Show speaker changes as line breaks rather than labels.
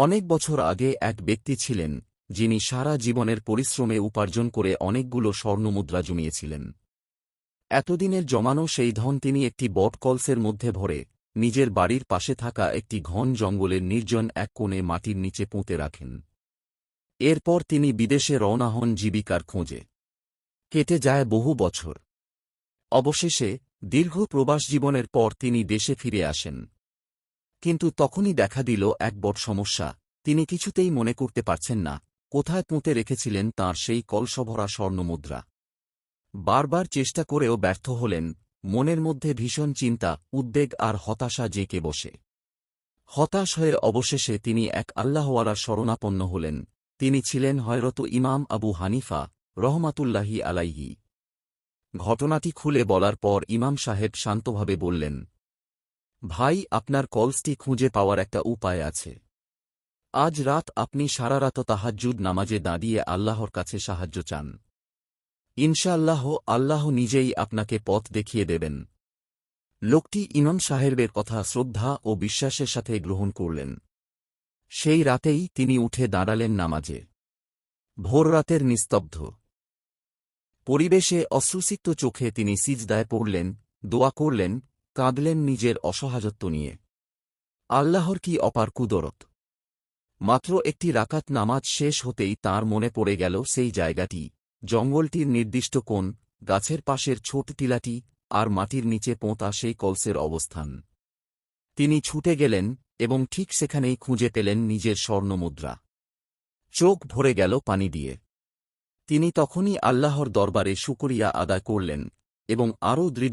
অনেক বছর আগে এক ব্যক্তি ছিলেন, যিনি সারা জীবনের পরিশ্রমে উপার্জন করে অনেকগুলো স্বর্ণমুদ্রা জমিয়েছিলেন। এতদিনের জমানো সেই ধন তিনি একটি বটকলসের মধ্যে ভরে, নিজের বাড়ির পাশে থাকা একটি ঘন জঙ্গলের নির্জন এক কোণে মাটির নিচে পুঁতে রাখেন। এরপর তিনি বিদেশে রওনা হন জীবিকার খোঁজে। কেটে যায় বহু বছর। অবশেষে দীর্ঘ প্রবাস জীবনের পর তিনি দেশে ফিরে আসেন। কিন্তু তখনই দেখা দিল এক বড় সমস্যা। তিনি কিছুতেই মনে করতে পারছেন না, কোথায় পুঁতে রেখেছিলেন তাঁর সেই কলসভরা স্বর্ণমুদ্রা। বারবার চেষ্টা করেও ব্যর্থ হলেন, মনের মধ্যে ভীষণ চিন্তা, উদ্বেগ আর হতাশা জেঁকে বসে। হতাশ হয়ে অবশেষে তিনি এক আল্লাহওয়ালার শরণাপন্ন হলেন। তিনি ছিলেন হয়রত ইমাম আবু হানিফা, রহমাতুল্লাহি আলাইহি। ঘটনাটি খুলে বলার পর ইমাম সাহেব শান্তভাবে বললেন ভাই, আপনার কলসটি খুঁজে পাওয়ার একটা উপায় আছে। আজ রাত আপনি সারা রাত তাহাজ্জুদ নামাজে দাঁড়িয়ে আল্লাহর কাছে সাহায্য চান। ইনশাআল্লাহ, আল্লাহ নিজেই আপনাকে পথ দেখিয়ে দেবেন। লোকটি ইমাম সাহেবের কথা শ্রদ্ধা ও বিশ্বাসের সাথে গ্রহণ করলেন। সেই রাতেই তিনি উঠে দাঁড়ালেন নামাজে। ভোররাতের নিস্তব্ধ। পরিবেশে অশ্রুসিক্ত চোখে তিনি সিজদায় পড়লেন, দোয়া করলেন কাঁদলেন নিজের অসহায়ত্ব নিয়ে। আল্লাহর কি অপার কুদরত? মাত্র একটি রাকাত নামাজ শেষ হতেই তার মনে পড়ে গেল সেই জায়গাটি, জঙ্গলটির নির্দিষ্ট কোণ, গাছের পাশের ছোট টিলাটি, আর মাটির নিচে পোঁতা সেই কলসের অবস্থান। তিনি ছুটে গেলেন এবং ঠিক সেখানেই খুঁজে পেলেন নিজের স্বর্ণমুদ্রা। চোখ ভরে গেল পানি দিয়ে। তিনি তখনই আল্লাহর দরবারে শুকরিয়া আদায় করলেন এবং আরও দৃঢ়